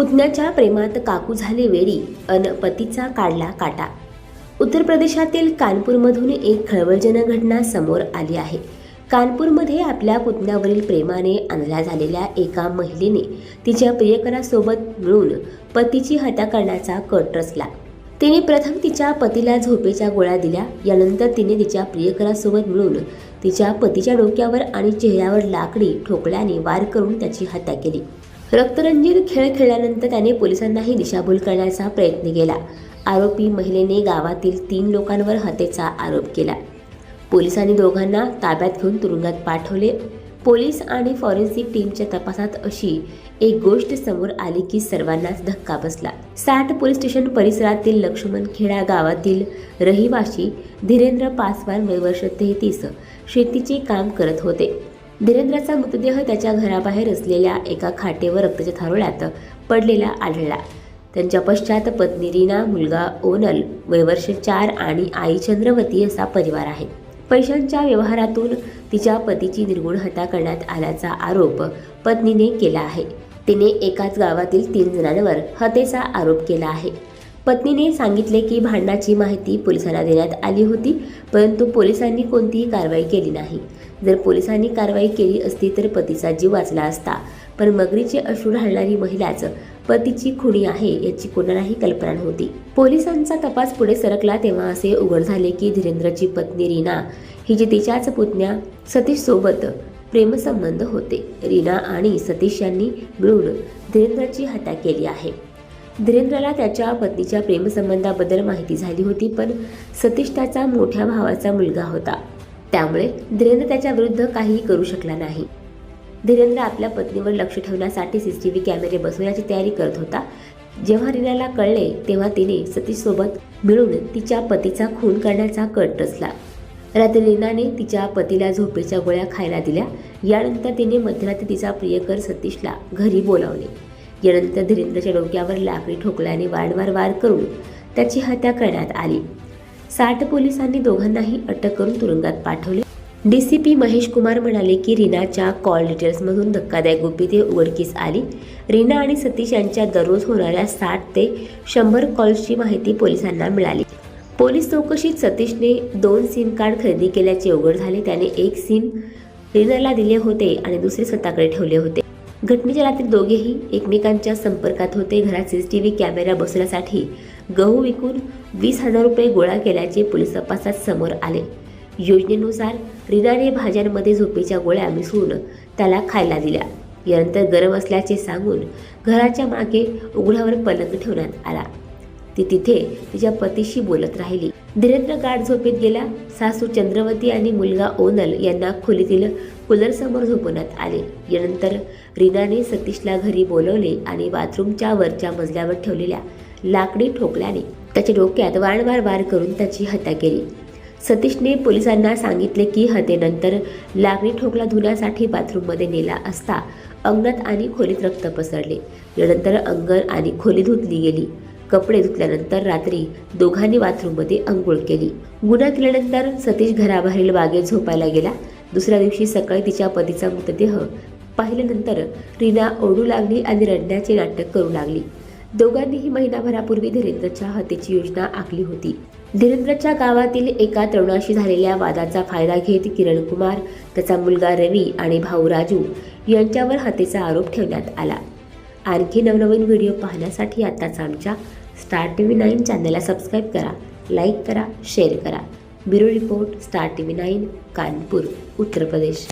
पुतण्याच्या प्रेमात काकू झाले वेळी अन पतीचा काढला काटा. उत्तर प्रदेशातील कानपूरमधून एक खळबळजनक घटना समोर आली आहे. कानपूरमध्ये आपल्या पुतण्यावरील प्रेमाने आणल्या झालेल्या एका महिलेने तिच्या प्रियकरासोबत मिळून पतीची हत्या करण्याचा कट रचला. तिने प्रथम तिच्या पतीला झोपेच्या गोळ्या दिल्या यानंतर तिने तिच्या प्रियकरासोबत मिळून तिच्या पतीच्या डोक्यावर आणि चेहऱ्यावर लाकडी ठोकल्याने वार करून त्याची हत्या केली. रक्तरंजित खेळ खेळल्यानंतर त्याने पोलिसांनाही दिशाभूल करण्याचा प्रयत्न केला. आरोपी महिलेने गावातील तीन लोकांवर हत्येचा आरोप केला. पोलिसांनी दोघांना ताब्यात घेऊन तुरुंगात पाठवले. पोलीस आणि फॉरेन्सिक टीमच्या तपासात अशी एक गोष्ट समोर आली की सर्वांनाच धक्का बसला. साठ पोलीस स्टेशन परिसरातील लक्ष्मणखेडा गावातील रहिवाशी धीरेंद्र पासवान वय वर्ष तेहतीस शेतीचे काम करत होते. धीरेंद्रचा मृतदेह त्याच्या घराबाहेर असलेल्या एका खाटेवर रक्ताच्या थारोळ्यात पडलेला आढळला. त्यांच्या पश्चात पत्नी रीना मुलगा ओनल वयवर्ष चार आणि आई चंद्रवती असा परिवार आहे. पैशांच्या व्यवहारातून तिच्या पतीची निर्गुण हत्या करण्यात आल्याचा आरोप पत्नीने केला आहे. तिने एकाच गावातील तीन जणांवर हत्येचा आरोप केला आहे. पत्नीने सांगितले की भांडणाची माहिती पोलिसांना देण्यात आली होती परंतु पोलिसांनी कोणतीही कारवाई केली नाही. जर पोलिसांनी कारवाई केली असती तर पतीचा जीव वाचला असता पण मगरीचे अश्रू ढाळणारी महिलाच पतीची खुणी आहे याची कोणालाही कल्पना नव्हती. पोलिसांचा तपास पुढे सरकला तेव्हा असे उघड झाले की धीरेंद्रची पत्नी रीना हिचे तिच्याच पुतण्या सतीश सोबत प्रेमसंबंध होते. रीना आणि सतीश यांनी मिळून धीरेंद्रची हत्या केली आहे. धीरेंद्रला त्याच्या पत्नीच्या प्रेमसंबंधाबद्दल माहिती झाली होती पण सतीश त्याचा मोठ्या भावाचा मुलगा होता. त्यामुळे धीरेंद्र त्याच्या विरुद्ध काहीही करू शकला नाही. धीरेंद्र आपल्या पत्नीवर लक्ष ठेवण्यासाठी सी टी व्ही कॅमेरे बसवण्याची तयारी करत होता. जेव्हा रीनाला कळले तेव्हा तिने सतीशसोबत मिळून तिच्या पतीचा खून करण्याचा कट रचला रात्री रीनाने तिच्या पतीला झोपेच्या गोळ्या खायला दिल्या. यानंतर तिने मध्यरात्री तिचा प्रियकर सतीशला घरी बोलावले. यानंतर धीरेंद्रच्या डोक्यावर लाकडी ठोकल्याने वारंवार वार करून त्याची हत्या करण्यात आली. साठ पोलिसांनी दोघांनाही अटक करून तुरुंगात पाठवले. डीसीपी महेश कुमार म्हणाले की रीनाच्या कॉल डिटेल्समधून धक्कादायक गुपिते उघडकीस आली. रीना आणि सतीश यांच्या दररोज होणाऱ्या साठ ते शंभर कॉल्सची माहिती पोलिसांना मिळाली. पोलीस चौकशीत सतीशने दोन सिम कार्ड खरेदी केल्याचे उघड झाले. त्याने एक सिम रीनाला दिले होते आणि दुसरे स्वतःकडे ठेवले होते. घटनेच्या रात्री दोघेही एकमेकांच्या संपर्कात होते. घरात C C T V camera बसवण्यासाठी गहू विकून वीस हजार रुपये गोळा केल्याचे पोलीस तपासात समोर आले. योजनेनुसार रीनाने भाज्यांमध्ये झोपेच्या गोळ्या मिसळून त्याला खायला दिल्या. यानंतर गरम असल्याचे सांगून घराच्या मागे उघड्यावर पलंग ठेवण्यात आला. ती तिथे तिच्या पतीशी बोलत राहिली. धीरेंद्र गाढ झोपेत गेला. सासू चंद्रवती आणि मुलगा ओनल यांना खोलीतील कूलर समोर झोपवण्यात आले. यानंतर रीनाने सतीशला घरी बोलवले आणि बाथरूमच्या वरच्या मजल्यावर ठेवलेल्या लाकडी ठोकल्याने त्याच्या डोक्यात वारंवार वार करून त्याची हत्या केली. सतीशने पोलिसांना सांगितले की हत्येनंतर लाकडी ठोकला धुण्यासाठी बाथरूममध्ये नेला असता अंगणात आणि खोलीत रक्त पसरले. यानंतर अंगण आणि खोली धुतली गेली. कपडे धुतल्यानंतर रात्री दोघांनी बाथरूममध्ये अंघोळ केली. गुन्हा केल्यानंतर सतीश घराबाहेरील बागेत झोपायला गेला. दुसऱ्या दिवशी सकाळी तिच्या पतीचा मृतदेह पाहिल्यानंतर रीना ओढू लागली आणि रडण्याचे नाटक करू लागली. दोघांनीही महिनाभरापूर्वी धीरेंद्रच्या हत्येची योजना आखली होती. धीरेंद्रच्या गावातील एका तरुणाशी झालेल्या वादाचा फायदा घेत किरण कुमार त्याचा मुलगा रवी आणि भाऊ राजू यांच्यावर हत्येचा आरोप ठेवण्यात आला. आणखी नवनवीन व्हिडिओ पाहण्यासाठी आताच आमच्या स्टार टी व्ही नाईन चॅनलला सबस्क्राईब करा लाईक करा शेअर करा. Bureau report star T V nine Kanpur Uttar Pradesh.